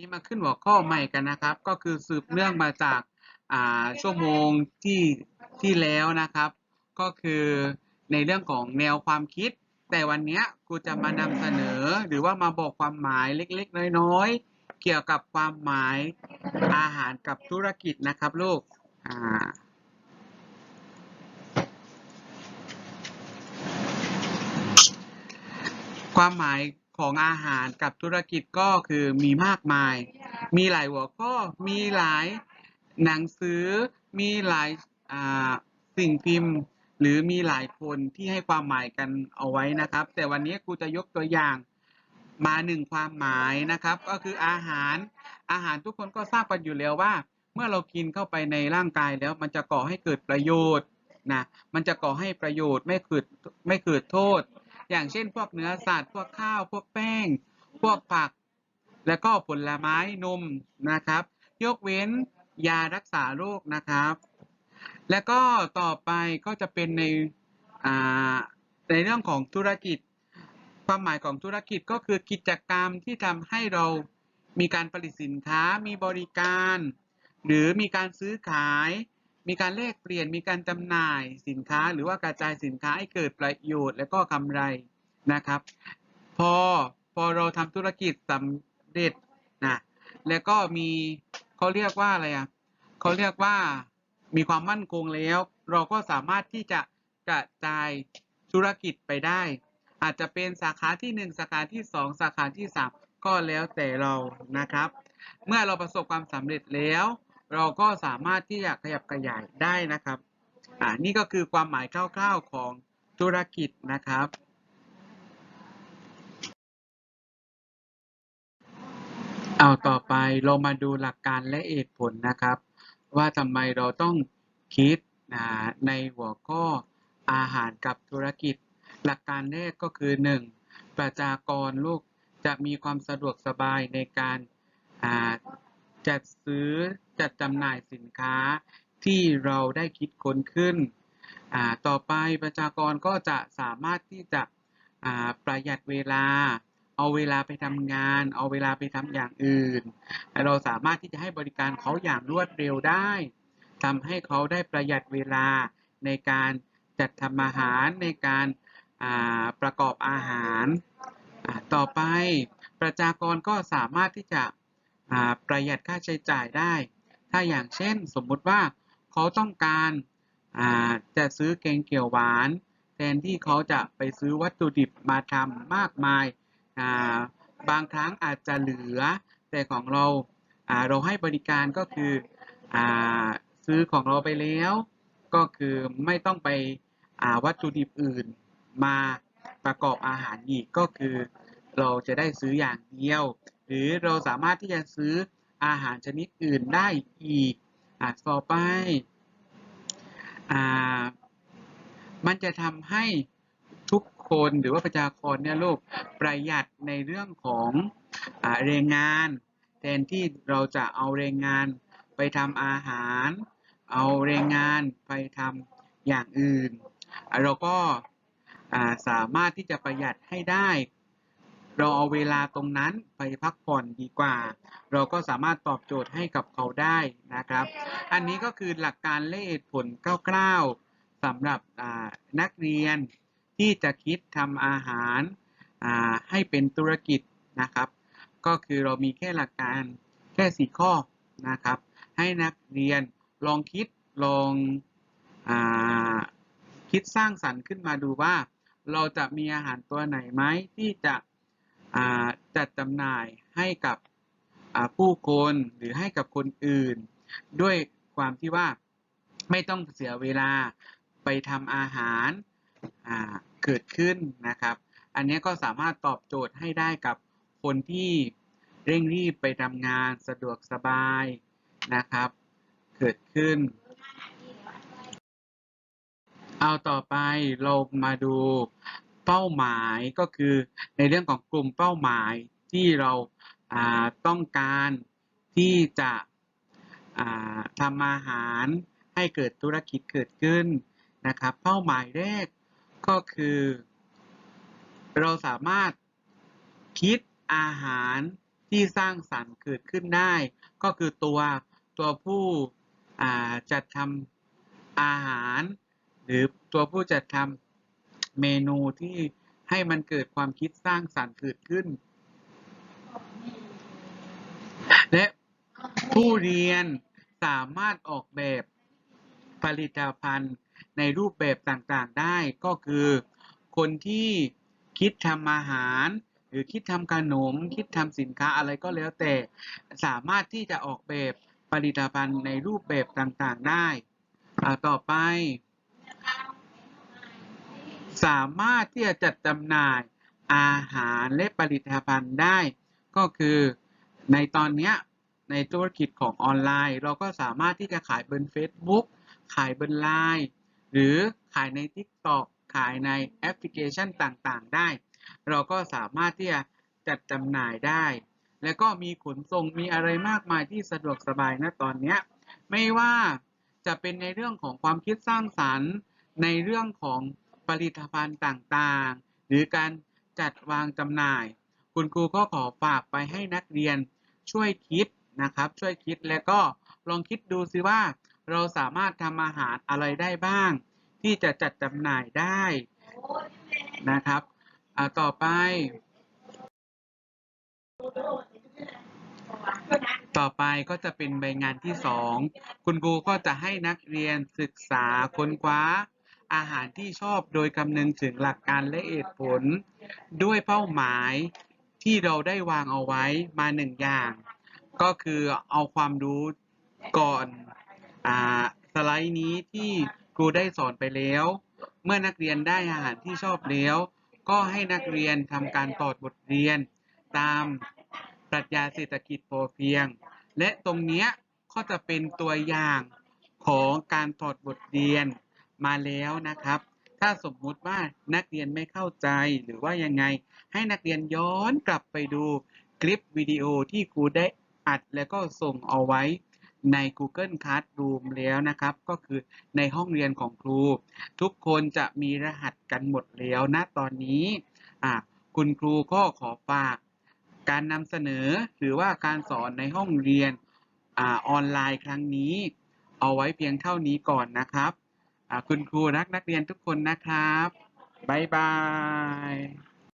นี้มาขึ้นหัวข้อใหม่กันนะครับ ก็คือสืบเนื่องมาจากาชั่วโมงที่ที่แล้วนะครับ ก็คือในเรื่องของแนวความคิด แต่วันนี้กูจะมานำเสนอหรือว่ามาบอกความหมายเล็กๆ น้อยๆ เกี่ยวกับความหมายอาหารกับธุรกิจนะครับลูกอ่าความหมาย ของอาหารกับธุรกิจก็คือมีมากมาย มีหลายหัวข้อ มีหลายหนังสือ มีหลายสิ่งพิมพ์ หรือมีหลายคนที่ให้ความหมายกันเอาไว้นะครับ แต่วันนี้ครูจะยกตัวอย่างมาหนึ่งความหมายนะครับ ก็คืออาหารอาหารทุกคนก็ทราบกันอยู่แล้วว่า เมื่อเรากินเข้าไปในร่างกายแล้วมันจะก่อให้เกิดประโยชน์นะมันจะก่อให้ประโยชน์ไม่เกิดไม่เกิดโทษ อย่างเช่น พวกเนื้อสัตว์พวกข้าวพวกแป้ง พวกผัก แล้วก็ผลไม้นมนะครับ ยกเว้นยารักษาโรคนะครับ แล้วก็ต่อไปก็จะเป็นในในเรื่องของธุรกิจ ความหมายของธุรกิจก็คือกิจกรรมที่ทำให้เรามีการผลิตสินค้ามีบริการ หรือมีการซื้อขาย มีการแลกเปลี่ยนมีการจำหน่ายสินค้าหรือว่ากระจายสินค้าให้เกิดประโยชน์ และก็กำไรนะครับ พอพอเราทำธุรกิจสำเร็จนะแล้วก็มีเขาเรียกว่าอะไรอะเขาเรียกว่ามีความมั่นคงแล้ว เราก็สามารถที่จะกระจายธุรกิจไปได้ อาจจะเป็นสาขาที่หนึ่งสาขาที่สองสาขาที่สามก็แล้วแต่เรานะครับ เมื่อเราประสบความสำเร็จแล้ว เราก็สามารถที่จะขยับขยายได้นะครับอ่านี่ก็คือความหมายคร่าวๆของธุรกิจนะครับเอาต่อไปเรามาดูหลักการและเหตุผลนะครับ ว่าทำไมเราต้องคิดอ่าในหัวข้ออาหารกับธุรกิจ หลักการแรกก็คือ 1. ประชากรลูกจะมีความสะดวกสบายในการอ่า จัดซื้อจัดจำหน่ายสินค้าที่เราได้คิดค้นขึ้น ต่อไปประชากรก็จะสามารถที่จะประหยัดเวลา เอาเวลาไปทำงาน เอาเวลาไปทำอย่างอื่น เราสามารถที่จะให้บริการเขาอย่างรวดเร็วได้ทำให้เขาได้ประหยัดเวลาในการจัดทำอาหารในการาประกอบอาหาร ต่อไปประชากรก็สามารถที่จะ ประหยัดค่าใช้จ่ายได้ ถ้าอย่างเช่นสมมุติว่าเขาต้องการจะซื้อแกงเขียวหวาน แทนที่เขาจะไปซื้อวัตถุดิบมาทำมากมายาบางครั้งอาจจะเหลือ แต่ของเราาเราให้บริการก็คืออซื้อของเราไปแล้ว ก็คือไม่ต้องไปวัตถุดิบอื่นมาประกอบอาหารอีกก็คือ เราจะได้ซื้ออย่างเดียว หรือเราสามารถที่จะซื้ออาหารชนิดอื่นได้อีกอะต่อไปอ่ามันจะทำให้ทุกคนหรือว่าประชากรเนี่ยลูกประหยัดในเรื่องของอแรงงาน แทนที่เราจะเอาแรงงานไปทำอาหาร เอาแรงงานไปทำอย่างอื่น เราก็สามารถที่จะประหยัดให้ได้ เราเอาเวลาตรงนั้นไปพักผ่อนดีกว่า เราก็สามารถตอบโจทย์ให้กับเขาได้นะครับ อันนี้ก็คือหลักการและเหตุผลคร่าวๆสำหรับนักเรียนที่จะคิดทำอาหารให้เป็นธุรกิจนะครับ ก็คือเรามีแค่หลักการแค่สี่ข้อนะครับ ให้นักเรียนลองคิดลองอคิดสร้างสรรค์ขึ้นมาดูว่า เราจะมีอาหารตัวไหนไหมที่จะ จัดจำหน่ายให้กับผู้คนหรือให้กับคนอื่น ด้วยความที่ว่าไม่ต้องเสียเวลาไปทำอาหารเกิดขึ้นนะครับ อันนี้ก็สามารถตอบโจทย์ให้ได้กับคนที่เร่งรีบไปทำงานสะดวกสบายนะครับ เกิดขึ้น เอาต่อไปเรามาดู เป้าหมายก็คือในเรื่องของกลุ่มเป้าหมายที่เราต้องการที่จะทำอาหารให้เกิดธุรกิจเกิดขึ้นนะครับ เป้าหมายแรกก็คือ เราสามารถคิดอาหารที่สร้างสรรค์เกิดขึ้นได้ ก็คือตัวตัวผู้จัดทำอาหาร หรือตัวผู้จัดทำ เมนูที่ให้มันเกิดความคิดสร้างสรรค์เกิดขึ้น และผู้เรียนสามารถออกแบบผลิตภัณฑ์ในรูปแบบต่างๆได้ก็คือคนที่คิดทำอาหาร หรือคิดทำขนม คิดทำสินค้าอะไรก็แล้วแต่ สามารถที่จะออกแบบผลิตภัณฑ์ในรูปแบบต่างๆได้ ต่อไป สามารถที่จะจัดจำหน่ายอาหารและผลิตภัณฑ์ได้ ก็คือในตอนนี้ในธุรกิจของออนไลน์ เราก็สามารถที่จะขายบน Facebook ขายบนไลน์หรือขายใน TikTok ขายในแอปพลิเคชันต่างๆ ได้ เราก็สามารถที่จะจัดจำหน่ายได้ แล้วก็มีขนส่งมีอะไรมากมายที่สะดวกสบายนะตอนนี้ไม่ว่าจะเป็นในเรื่องของความคิดสร้างสรรค์ ในเรื่องของ ผลิตภัณฑ์ต่างๆ หรือการจัดวางจำหน่าย คุณครูก็ขอฝากไปให้นักเรียนช่วยคิดนะครับ ช่วยคิดแล้วก็ลองคิดดูซิว่า เราสามารถทำอาหารอะไรได้บ้าง ที่จะจัดจำหน่ายได้นะครับอ่าต่อไป ต่อไปก็จะเป็นใบงานที่สองคุณครูก็จะให้นักเรียนศึกษาค้นคว้า อาหารที่ชอบโดยคำนึงถึงหลักการและเหตุผล ด้วยเป้าหมายที่เราได้วางเอาไว้มาหนึ่งอย่าง ก็คือเอาความรู้ก่อนอ่าสไลด์นี้ที่ครูได้สอนไปแล้ว เมื่อนักเรียนได้อาหารที่ชอบแล้ว ก็ให้นักเรียนทำการตอดบทเรียน ตามปรัชญาเศรษฐกิจพอเพียง และตรงเนี้ยก็จะเป็นตัวอย่างของการถอดบทเรียน มาแล้วนะครับ ถ้าสมมุติว่านักเรียนไม่เข้าใจหรือว่ายังไง ให้นักเรียนย้อนกลับไปดูคลิปวิดีโอที่ครูได้อัดแล้วก็ส่งเอาไว้ใน Google Classroom แล้วนะครับ ก็คือในห้องเรียนของครู ทุกคนจะมีรหัสกันหมดแล้วนะตอนนี้คุณครูก็ขอฝากการนำเสนอหรือว่าการสอนในห้องเรียนอออนไลน์ครั้งนี้ เอาไว้เพียงเท่านี้ก่อนนะครับ คุณครูรักนักเรียนทุกคนนะครับ บ๊ายบาย